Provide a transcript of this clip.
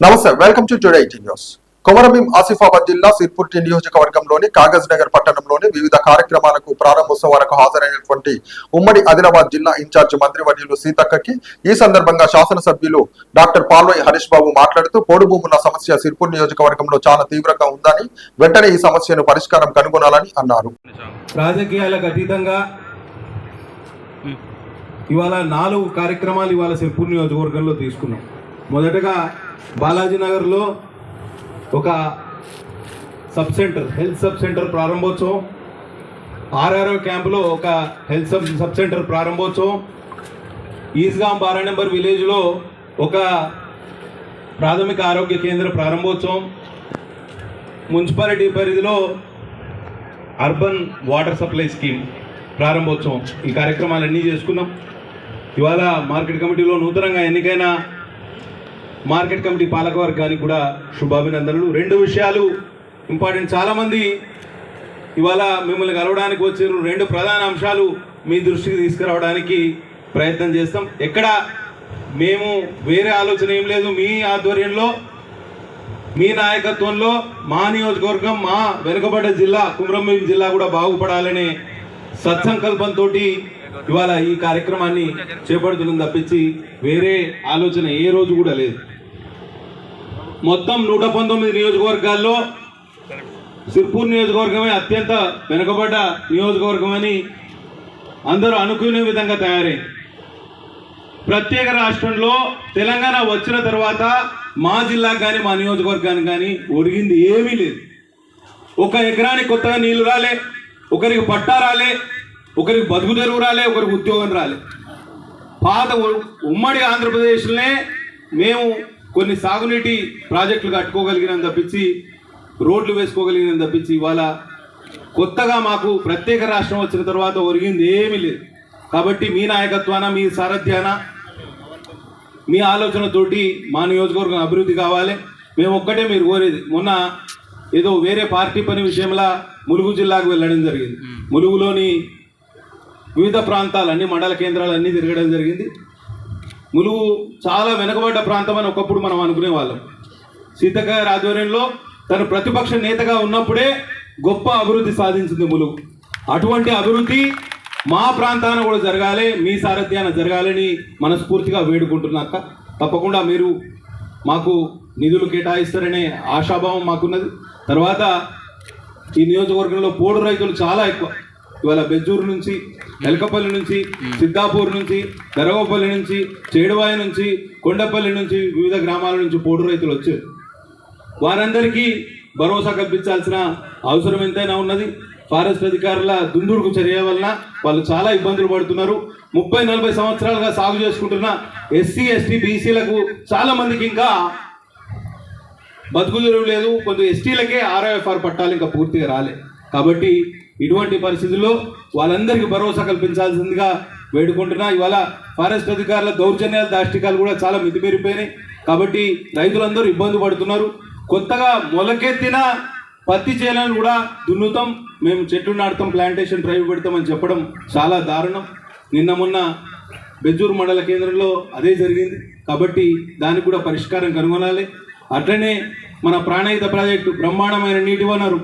నమస్తే welcome to today news Komarambheem Asifabad జిల్లా సిర్పూర్టి నియోజకవర్గంలోని కాగజ్ నగర్ పట్టణంలోని వివిధ కార్యక్రమాలకు ప్రారంభోత్సవాలకు హాజరైనటువంటి ఉమ్మడి ఆదిలాబాద్ జిల్లా ఇన్ఛార్జ్ మంత్రివర్యులు సీతక్కకి ఈ సందర్భంగా శాసనసభ్యులు డాక్టర్ పాల్వై హరీష్ బాబు మాట్లాడుతూ పోడు భూముల సమస్య సిర్పూర్ నియోజకవర్గంలో చాలా తీవ్రంగా ఉందని వెంటనే ఈ సమస్యను పరిష్కారం కనుగొనాలని అన్నారు. రాజకీయాలకు అతీతంగా ఇవాళ నాలుగు కార్యక్రమాలు ఇవాళ సిర్పూర్ నియోజకవర్గంలో తీసుకున్నాం. మొదటగా బాలాజీ నగర్లో ఒక sub centre health sub centre ప్రారంభోత్సవం. ఆర్ఆర్ఓ క్యాంపులో ఒక హెల్త్ సబ్ సబ్ సెంటర్ ప్రారంభోత్సవం. ఈస్గాం బారా నెంబర్ విలేజ్లో ఒక ప్రాథమిక ఆరోగ్య కేంద్ర ప్రారంభోత్సవం. మున్సిపాలిటీ పరిధిలో అర్బన్ వాటర్ సప్లై స్కీమ్ ప్రారంభోత్సవం. ఈ కార్యక్రమాలన్నీ చేసుకున్నాం. ఇవాళ మార్కెట్ కమిటీలో నూతనంగా ఎన్నికైన మార్కెట్ కమిటీ పాలకవర్గానికి కూడా శుభాభినందనలు. రెండు విషయాలు ఇంపార్టెంట్. చాలామంది ఇవాళ మిమ్మల్ని కలవడానికి వచ్చారు రెండు ప్రధాన అంశాలు మీ దృష్టికి తీసుకురావడానికి ప్రయత్నం చేస్తాం. ఎక్కడ మేము వేరే ఆలోచన ఏం లేదు. మీ ఆధ్వర్యంలో మీ నాయకత్వంలో మా నియోజకవర్గం మా వెనుకబడ్డ జిల్లా కుమ్రంభీం జిల్లా కూడా బాగుపడాలనే సత్సంకల్పంతో ఇవాళ ఈ కార్యక్రమాన్ని చేపడుతున్నది తప్పించి వేరే ఆలోచన ఏ రోజు కూడా లేదు. మొత్తం నూట పంతొమ్మిది నియోజకవర్గాల్లో సిర్పూర్ నియోజకవర్గమే అత్యంత వెనుకబడ్డ నియోజకవర్గం అని అందరూ అనుకునే విధంగా తయారైంది. ప్రత్యేక రాష్ట్రంలో తెలంగాణ వచ్చిన తర్వాత మా జిల్లాకు కానీ మా నియోజకవర్గానికి కానీ ఒరిగింది ఏమీ లేదు. ఒక ఎకరానికి కొత్తగా నీళ్ళు రాలే ఒకరికి పట్టా రాలే ఒకరికి బతుకు తెరువు రాలే ఒకరికి ఉద్యోగం రాలే. పాత ఉమ్మడి ఆంధ్రప్రదేశ్లోనే మేము కొన్ని సాగునీటి ప్రాజెక్టులు కట్టుకోగలిగినాం తప్పించి రోడ్లు వేసుకోగలిగినాం తప్పించి ఇవాళ కొత్తగా మాకు ప్రత్యేక రాష్ట్రం వచ్చిన తర్వాత ఒరిగింది ఏమీ లేదు. కాబట్టి మీ నాయకత్వాన మీ సారథ్యాన మీ ఆలోచనతోటి మా నియోజకవర్గం అభివృద్ధి కావాలి. మేము ఒక్కటే మీరు కోరేది మొన్న ఏదో వేరే పార్టీ పని విషయంలో ములుగు జిల్లాకు వెళ్ళడం జరిగింది. ములుగులోని వివిధ ప్రాంతాలు అన్ని మండల కేంద్రాలు అన్నీ తిరగడం జరిగింది. ములుగు చాలా వెనుకబడ్డ ప్రాంతం అని ఒకప్పుడు మనం అనుకునే వాళ్ళం సీతక్క గారి ఆధ్వర్యంలో తను ప్రతిపక్ష నేతగా ఉన్నప్పుడే గొప్ప అభివృద్ధి సాధించింది ములుగు. అటువంటి అభివృద్ధి మా ప్రాంతాన కూడా జరగాలి మీ సారథ్యాన జరగాలని మనస్ఫూర్తిగా వేడుకుంటున్నాక తప్పకుండా మీరు మాకు నిధులు కేటాయిస్తారనే ఆశాభావం మాకున్నది. తర్వాత ఈ నియోజకవర్గంలో పోడు రైతులు చాలా ఎక్కువ. ఇవాళ బెజ్జూరు నుంచి ఎలకపల్లి నుంచి సిద్ధాపూర్ నుంచి దరగోపల్లి నుంచి చేడువాయి నుంచి కొండపల్లి నుంచి వివిధ గ్రామాల నుంచి పోటు రైతులు వచ్చారు. వారందరికీ భరోసా కల్పించాల్సిన అవసరం ఎంతైనా ఉన్నది. ఫారెస్ట్ అధికారుల దుందుడుకు చర్య వలన వాళ్ళు చాలా ఇబ్బందులు పడుతున్నారు. ముప్పై నలభై సంవత్సరాలుగా సాగు చేసుకుంటున్న ఎస్సీ ఎస్టీ బీసీలకు చాలా మందికి ఇంకా బతుకు లేదు. కొంచెం ఎస్టీలకే ఆర్ఐఎఫ్ఆర్ పట్టాలు ఇంకా పూర్తిగా రాలేదు కాబట్టి ఇటువంటి పరిస్థితుల్లో వాళ్ళందరికీ భరోసా కల్పించాల్సిందిగా వేడుకుంటున్నా. ఇవాళ ఫారెస్ట్ అధికారుల దౌర్జన్యాల దాష్టికాలు కూడా చాలా మితిమీరిపోయినాయి. కాబట్టి రైతులందరూ ఇబ్బంది పడుతున్నారు. కొత్తగా మొలకెత్తిన పత్తి చేలను కూడా దున్నుతాం. మేము చెట్లు నాటుతాం ప్లాంటేషన్ డ్రైవ్ పెడతామని చెప్పడం చాలా దారుణం. నిన్న మొన్న బెజ్జూరు మండల కేంద్రంలో అదే జరిగింది. కాబట్టి దానికి కూడా పరిష్కారం కనుగొనాలి. అట్లనే మన ప్రాణహిత ప్రాజెక్టు బ్రహ్మాండమైన నీటి వనరు